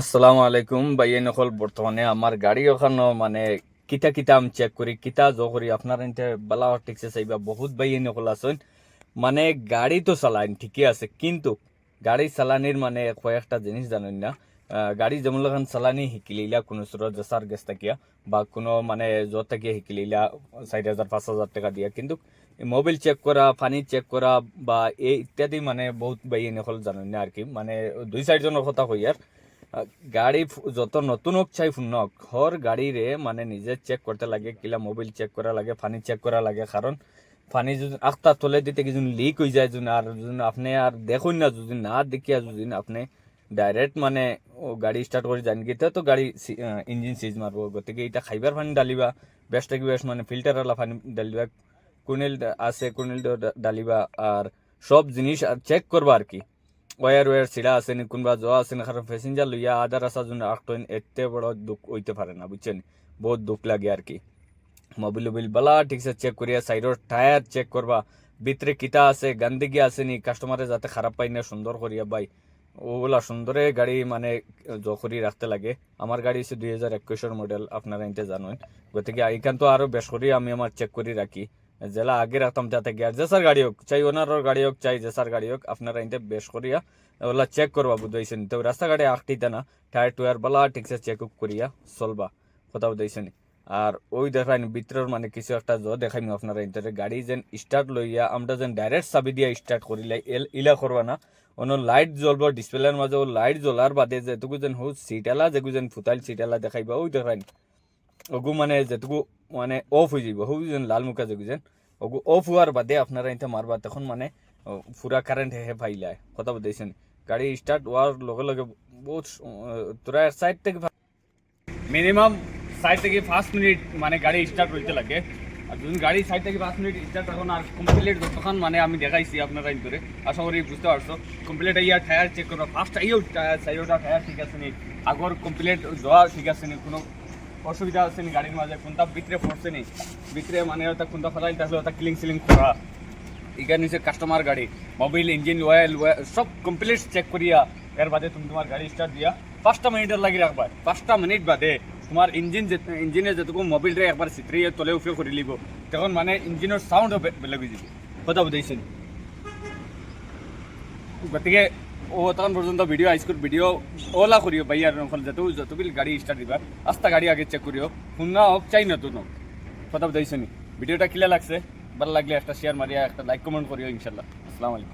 আসসালামু আলাইকুম ভাইয়া নকল, বর্তমানে আমার গাড়ি ওখানো মানে কিতা কিতা আমি চেক করি, কিতা জ করি, আপনার এনতে বালা ঠিকছে চাইবা, বহুত ভাইয়া নকল আছেন। মানে গাড়ি তো চালাইন, ঠিকই আছে, কিন্তু গাড়ি চালানির মানে কয়েকটা জিনিস জানেন না। গাড়ি যেমন লাগান চালানি, শিকিলিলা, কোনো সুরত জেসার গেছ থাকিয়া, বা কোনো মানে যত থাকিয়া শিকিলিলা চারি হাজার পাঁচ হাজার টাকা দিয়া। কিন্তু মোবাইল চেক করা পানি চেক করা বা এই ইত্যাদি মানে বহুত বাইয়ে নকল জানেন না আর কি মানে দুই চারজনের কথা কই আর গাড়ি যত নতুন হোক চাই ফুনক হর গাড়িরে মানে নিজে চেক করতে লাগে, কিলা মোবাইল চেক করা লাগে পানি চেক করা লাগে। কারণ পানি যদি আখতা তলে দিতে কি লিক হয়ে যায় যদি আর যদি আপনি আর দেখুন না যদি না দেখিয়া যদি আপনি ডাইরেক্ট মানে ও গাড়ি স্টার্ট করে জানি গিয়ে তো গাড়ি ইঞ্জিন সিজ মারবো গতিকে এটা খাইবার পানি ডালিবা বেস্ট থেকে বেস্ট মানে ফিল্টার ওলা পানি ডালিবা কুনিল আছে, কুনিল ডালিবা আর সব জিনিস চেক করবা আর কি। ওয়ার ওয়ার সিরা আছে নি কোনবা জোয়া আছে না কারণ প্যাসেঞ্জার লইয়া আধা রাস্তা জন্য আটন এতে বড় দুঃখ হইতে পারে না বুঝছেন বহুত দুঃখ লাগে আর কি মোবিল উবিল বালা ঠিকসে চেক করিয়া সাইডর টায়ার চেক করবা ভিতরে কিতা আছে গান্দিগি আছে নি কাস্টমারে যাতে খারাপ পাই না সুন্দর করিয়া বাই ওগুলা সুন্দরে গাড়ি মানে জখরি রাখতে লাগে আমার গাড়ি হচ্ছে দুই হাজার একুশের মডেল আপনারা এনতে জানেন গতিকে এখান তো আরও বেশ করি আমি আমার চেক করে রাখি জেলা আগে রাখতাম তাতে গিয়ার জেসার গাড়ি হোক, চাই ওনারর গাড়ি হোক, চাই জেসার গাড়ি হোক, আপনারা এনতে বেশ করিয়া ওগুলা চেক করবা বুঝাইছেন। তো রাস্তাঘাটে আঁকটিতে না টায়ার টুয়ার বালা ঠিকসে চেক আপ করিয়া চলবা, কথা বুঝাইছেন। আর ওই দেখাইন, ভিতরের মানে কিছু একটা জ দেখাইম আপনারা ইন্টারে গাড়ি যেন স্টার্ট লইয়া, আমরা যেন ডাইরেক্ট চাবি দিয়া স্টার্ট করিলাই এল, ইলা করবা না। অন্য লাইট জ্বলব ডিসপ্লের মাঝে লাইট জ্বলার বাদে যেটুকু যেন হো সিটালা যেগু যেন ফুটাইল সিটালা দেখাইবা, ওই দেখাইন। ওগু মানে যেটুকু মানে অফ হয়ে যাব হো যেন লাল মুখা যেগু যেন। ওগু অফ হওয়ার বাদে আপনারা ইনতে মারবা, তখন মানে পুরা কারেন্ট হে পাইলায় কথা বুঝাইছেন গাড়ি স্টার্ট হওয়ার লগে লগে বহুত তোরা সাইড থেকে মিনিমাম সাইড থেকে পাঁচ মিনিট মানে গাড়ি স্টার্ট হইতে লাগে। আর যদি গাড়ি সাইড থেকে পাঁচ মিনিট স্টার্ট এখন আর কমপ্লিট যতক্ষণ মানে আমি দেখাইছি আপনারা ইন্তরে আশা করি বুঝতে পারছ। কমপ্লিট ইয়া টায়ার চেক করব। ফার্স্ট আইও টায়ার সাইডটা টায়ার ঠিক আছে নি, আগর কমপ্লিট যাওয়া ঠিক আছে নি, কোনো অসুবিধা আছে গাড়ির মাঝে কোনটা ভিতরে পড়ছে নি? ভিতরে মানে ওটা কোনটা ফেলাই তাহলে ওটা ক্লিং সিলিং করা এখানে নিচে কাস্টমার গাড়ি। মোবিল ইঞ্জিন ওয়েল সব কমপ্লিট চেক করিয়া এর বাদে তুমি তোমার গাড়ি স্টার্ট দিয়া। পাঁচটা মিনিটের লাগি রাখবা পাঁচটা মিনিট বাদে তোমার ইঞ্জিন ইঞ্জিনে যেটুকু মোবিলটা একবার চিত্রিয়ে তলে উফে করে লিব তখন মানে ইঞ্জিনের সাউন্ডও বেলেগ যাব। কথা বুঝাইছেন গতিকে ও তখন পর্যন্ত ভিডিও আইসকোর ভিডিও ওলা করিও ভাই, আর যত বিল গাড়ি স্টার্ট দিবা, আস্তা গাড়ি আগে চেক করিও। শুনা হোক চাই নতুন হোক কথা বুঝাইছেন ভিডিওটা কিলা লাগছে, ভালো লাগলে একটা শেয়ার মারিয়া, একটা লাইক কমেন্ট করিও ইনশাল্লাহ আসসালামু আলাইকুম।